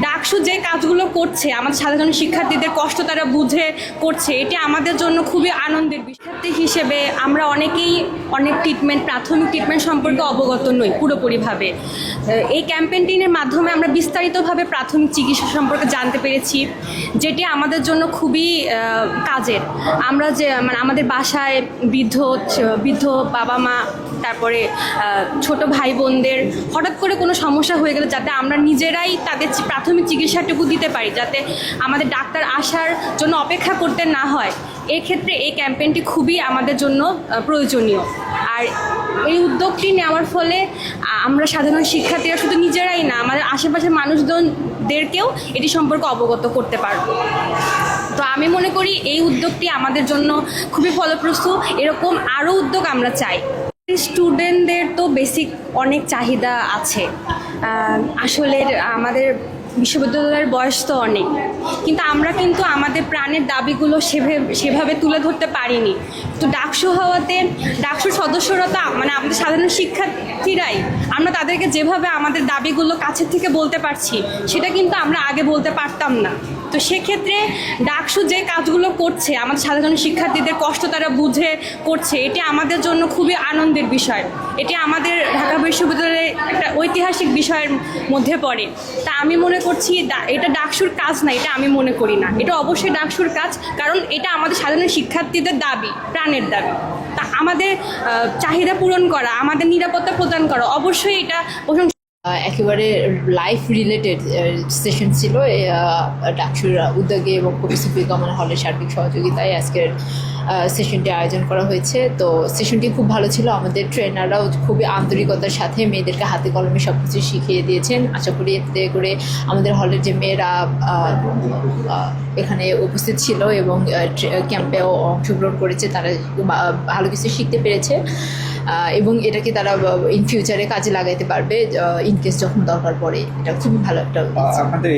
ডাকসু যে কাজগুলো করছে, আমাদের সাধারণ শিক্ষার্থীদের কষ্ট তারা বুঝে করছে, এটি আমাদের জন্য খুবই আনন্দের বিষয়। হিসেবে আমরা অনেকেই অনেক ট্রিটমেন্ট প্রাথমিক ট্রিটমেন্ট সম্পর্কে অবগত নই পুরোপুরিভাবে এই ক্যাম্পেইনটিনের মাধ্যমে আমরা বিস্তারিতভাবে প্রাথমিক চিকিৎসা সম্পর্কে জানতে পেরেছি, যেটি আমাদের জন্য খুবই কাজের আমরা যে মানে আমাদের বাসায় বৃদ্ধ বৃদ্ধ বাবা মা তারপরে ছোট ভাই বোনদের হঠাৎ করে কোনো সমস্যা হয়ে গেলে যাতে আমরা নিজেরাই তাদের চি- প্রাথমিক চিকিৎসাটুকু দিতে পারি যাতে আমাদের ডাক্তার আসার জন্য অপেক্ষা করতে না হয়। এক্ষেত্রে এই ক্যাম্পেইনটি খুবই আমাদের জন্য প্রয়োজনীয়। আর এই উদ্যোগটি নেওয়ার ফলে আমরা সাধারণ শিক্ষার্থীরা শুধু নিজেরাই না, আমাদের আশেপাশের মানুষজনদেরকেও এটি সম্পর্কে অবগত করতে পারব। তো আমি মনে করি এই উদ্যোগটি আমাদের জন্য খুবই ফলপ্রসূ। এরকম আরও উদ্যোগ আমরা চাই। স্টুডেন্টদের তো বেসিক অনেক চাহিদা আছে। আসলে আমাদের বিশ্ববিদ্যালয়ের বয়স তো অনেক। কিন্তু আমরা কিন্তু আমাদের প্রাণের দাবিগুলো সেভাবে সেভাবে তুলে ধরতে পারিনি। তো ডাকসু হওয়াতে ডাকসুর সদস্যরা তো মানে আমাদের সাধারণ শিক্ষার্থীরাই আমরা তাদেরকে যেভাবে আমাদের দাবিগুলো কাছের থেকে বলতে পারছি, সেটা কিন্তু আমরা আগে বলতে পারতাম না। তো সেক্ষেত্রে ডাকসু যে কাজগুলো করছে, আমাদের সাধারণ শিক্ষার্থীদের কষ্ট তারা বুঝে করছে, এটি আমাদের জন্য খুবই আনন্দের বিষয়। এটি আমাদের ঢাকা বিশ্ববিদ্যালয়ের একটা ঐতিহাসিক বিষয়ের মধ্যে পড়ে। তা আমি মনে করছি এটা ডাকসুর কাজ না, এটা আমি মনে করি না। এটা অবশ্যই ডাকসুর কাজ, কারণ এটা আমাদের সাধারণ শিক্ষার্থীদের দাবি, প্রাণের দাবি। তা আমাদের চাহিদা পূরণ করা, আমাদের নিরাপত্তা প্রদান করা, অবশ্যই এটা একেবারে লাইফ রিলেটেড সেশন ছিল ডাকসুর উদ্যোগে এবং কবি কামাল হলের সার্বিক সহযোগিতায় আজকের সেশনটি আয়োজন করা হয়েছে। তো সেশনটি খুব ভালো ছিল, আমাদের ট্রেনাররাও খুবই আন্তরিকতার সাথে মেয়েদেরকে হাতে কলমে সব কিছু শিখিয়ে দিয়েছেন। আশা করি এতে করে আমাদের হলের যে মেয়েরা এখানে উপস্থিত ছিল এবং ক্যাম্পেও অংশগ্রহণ করেছে, তারা ভালো কিছু শিখতে পেরেছে। এবং এটাকে তারা ইন ফিউচারে কাজে লাগাইতে পারবে ইন কেস যখন দরকার পড়ে। এটা খুবই ভালো একটা আপনাদের